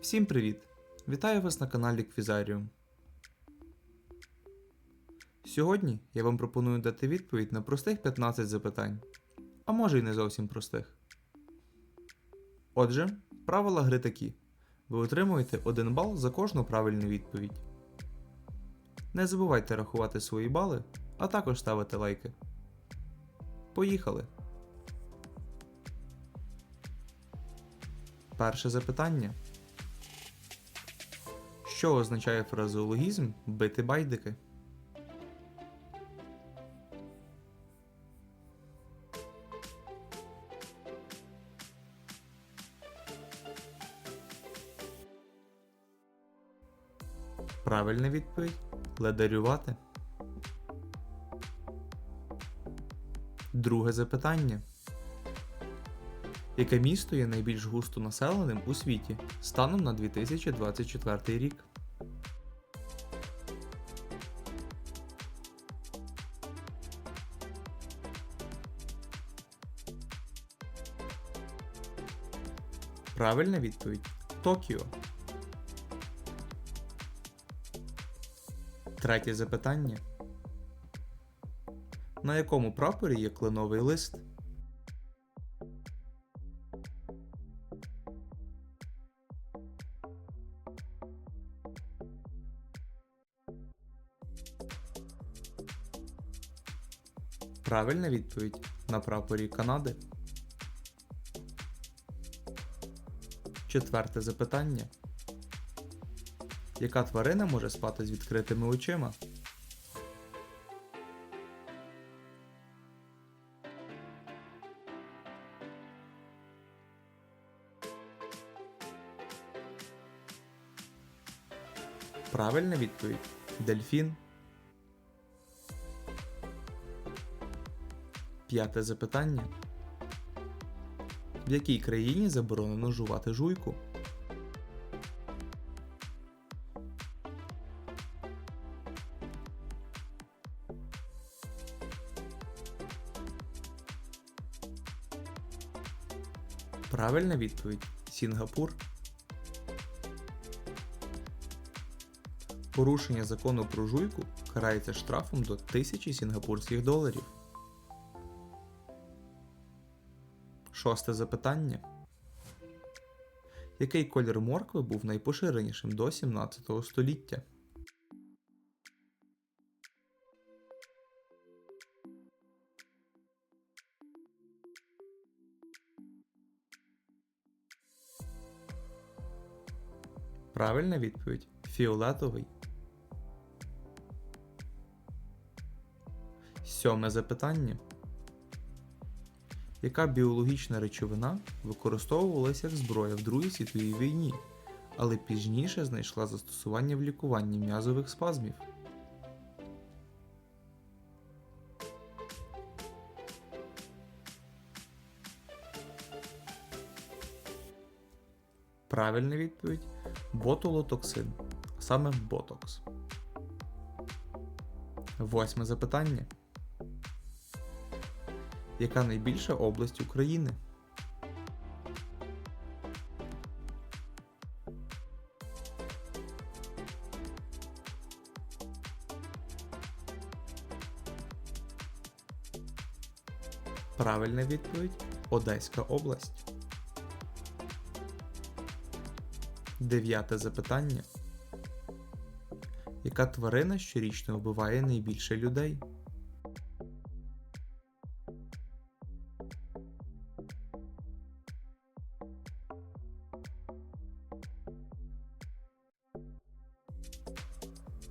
Всім привіт! Вітаю вас на каналі Квізаріум. Сьогодні я вам пропоную дати відповідь на простих 15 запитань, а може й не зовсім простих. Отже, правила гри такі: ви отримуєте 1 бал за кожну правильну відповідь. Не забувайте рахувати свої бали, а також ставити лайки. Поїхали! Перше запитання. Що означає фразеологізм бити байдики? Правильна відповідь ледарювати. Друге запитання. Яке місто є найбільш густо населеним у світі станом на 2024 рік? Правильна відповідь Токіо. Третє запитання. На якому прапорі є кленовий лист? Правильна відповідь на прапорі Канади. Четверте запитання. Яка тварина може спати з відкритими очима? Правильна відповідь Дельфін. П'яте запитання. В якій країні заборонено жувати жуйку? Правильна відповідь Сінгапур. Порушення закону про жуйку карається штрафом до 1000 сінгапурських доларів. Шосте запитання. Який колір моркви був найпоширенішим до 17 століття? Правильна відповідь фіолетовий. Сьоме запитання. Яка біологічна речовина використовувалася як зброя в Другій світовій війні, але пізніше знайшла застосування в лікуванні м'язових спазмів? Правильна відповідь ботулотоксин, а саме ботокс. Восьме запитання. Яка найбільша область України? Правильна відповідь Одеська область. Дев'яте запитання. Яка тварина щорічно вбиває найбільше людей?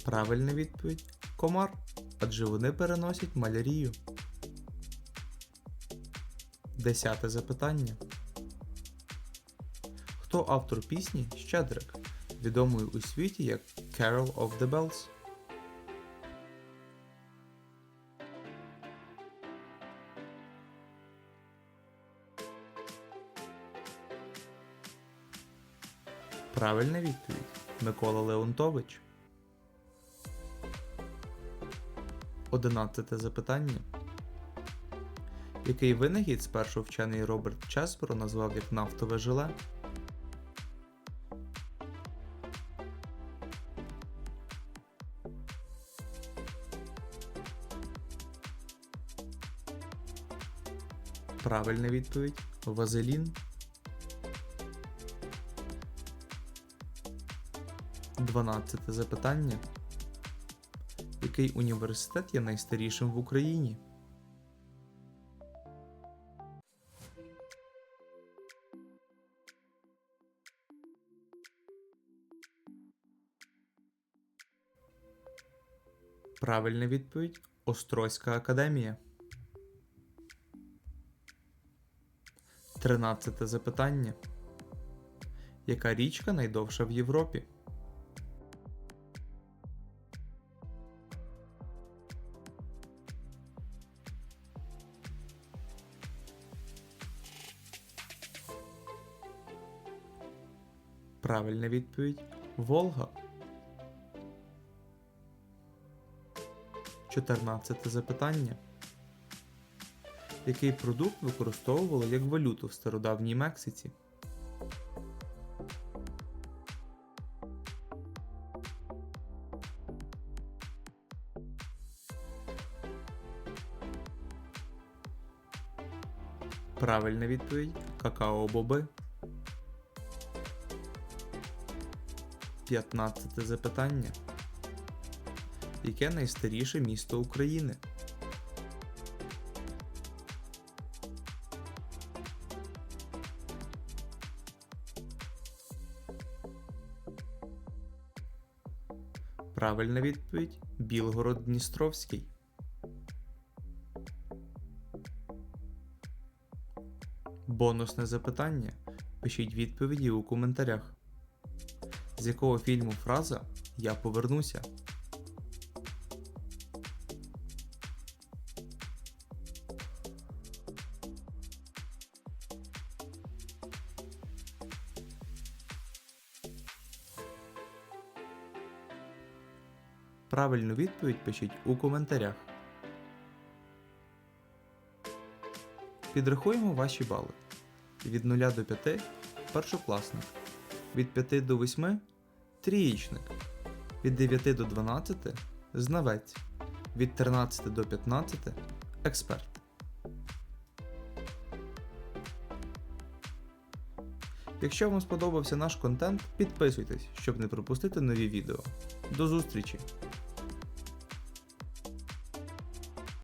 Правильна відповідь комар, адже вони переносять малярію. Десяте запитання. Хто автор пісні Щедрик, відомої у світі як Carol of the Bells? Правильна відповідь Микола Леонтович. Одинадцяте запитання. Який винахід спершу вчений Роберт Чесперо назвав як нафтове желе? Правильна відповідь Вазелін. 12 запитання. Який університет є найстарішим в Україні? Правильна відповідь Острозька академія. 13 запитання. Яка річка найдовша в Європі? Правильна відповідь Волга. 14 запитання. Який продукт використовували як валюту в стародавній Мексиці? Правильна відповідь какао-боби. 15 запитання. Яке найстаріше місто України? Правильна відповідь Білгород Дністровський. Бонусне запитання. Пишіть відповіді у коментарях. З якого фільму фраза Я повернуся? Правильну відповідь пишіть у коментарях. Підрахуємо ваші бали. Від 0 до 5 першокласник. Від 5 до 8 трієчник. Від 9 до 12 знавець. Від 13 до 15 експерт. Якщо вам сподобався наш контент, підписуйтесь, щоб не пропустити нові відео. До зустрічі!